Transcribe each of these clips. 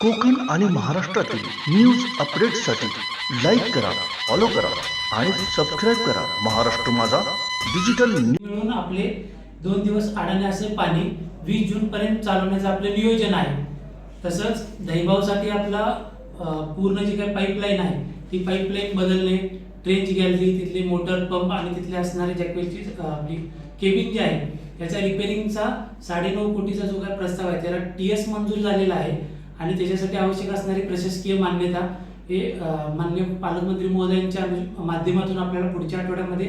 कोकण आणि महाराष्ट्रातील न्यूज अपडेट्ससाठी लाईक करा फॉलो करा आणि सबस्क्राईब करा. महाराष्ट्र माझा डिजिटल मिळून आपले दोन दिवस अडाणे असे पाणी वीस जून पर्यंत चालवण्याचं आपलं नियोजन आहे. तसंच दहीभाऊसाठी आपला पूर्ण जी काही पाईपलाईन आहे ती पाईपलाईन बदलणे ट्रेंच गॅलरी तिथले मोटर पंप आणि तिथले असणारे जॅकवेलची आपली केबिन जी आहे याचा रिपेरिंगचा साडेनऊ कोटीचा जो काही प्रस्ताव आहे त्याला टी एस मंजूर झालेला आहे. आणि त्याच्यासाठी आवश्यक असणारी प्रशासकीय मान्यता हे मान्य पालकमंत्री महोदयांच्या माध्यमातून आपल्याला पुढच्या आठवड्यामध्ये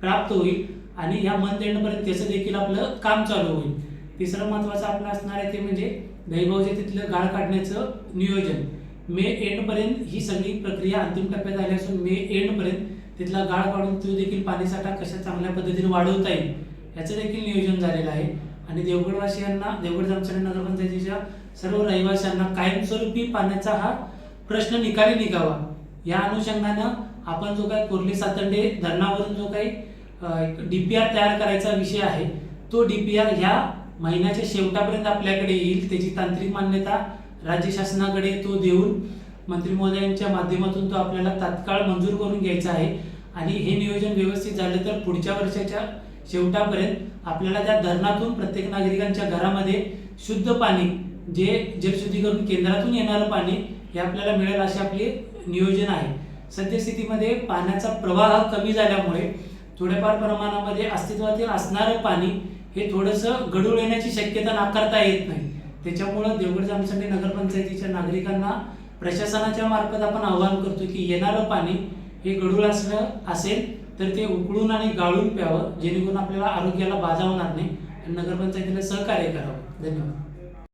प्राप्त होईल. आणि या मंथ एंडपर्यंत त्याचं देखील आपलं काम चालू होईल. तिसरं महत्त्वाचं आपलं असणार आहे ते म्हणजे दहीभाऊचे तिथलं गाळ काढण्याचं नियोजन. मे एंडपर्यंत ही सगळी प्रक्रिया अंतिम टप्प्यात आली असून मे एंडपर्यंत तिथला गाळ काढून तो देखील पाणीसाठा कशा चांगल्या पद्धतीने वाढवता येईल याचं देखील नियोजन झालेलं आहे. आणि देवगडवासियांना देवगड जामसरे नगरपंचायतीच्या सर्व रहिवाशांना कायमस्वरूपी पाण्याचा हा प्रश्न निकाली निघावा. या अनुषंगानं आपण जो काही कोर्ली सातंडे धरणावरून जो काही डी पी आर तयार करायचा विषय आहे तो डीपीआर ह्या महिन्याच्या शेवटापर्यंत आपल्याकडे येईल त्याची तांत्रिक मान्यता राज्य शासनाकडे तो देऊन मंत्री महोदयांच्या माध्यमातून तो आपल्याला तात्काळ मंजूर करून घ्यायचा आहे. आणि हे नियोजन व्यवस्थित झालं तर पुढच्या वर्षाच्या शेवटापर्यंत आपल्याला त्या धरणातून प्रत्येक नागरिकांच्या घरामध्ये शुद्ध पाणी जे जलशुद्धीकरण केंद्रातून येणारं पाणी हे आपल्याला मिळेल असे आपले नियोजन आहे. सद्यस्थितीमध्ये पाण्याचा प्रवाह कमी झाल्यामुळे थोड्याफार प्रमाणामध्ये अस्तित्वातील असणारं पाणी हे थोडंसं गडूळ येण्याची शक्यता नाकारता येत नाही. त्याच्यामुळं देवगड जामसंडे नगरपंचायतीच्या नागरिकांना प्रशासनाच्या मार्फत आपण आवाहन करतो की येणारं पाणी हे गडूळ असणं असेल तर ते उकळून आणि गाळून प्यावं जेणेकरून आपल्याला आरोग्याला बाधा होणार नाही आणि नगरपंचायतीला सहकार्य करावं. धन्यवाद.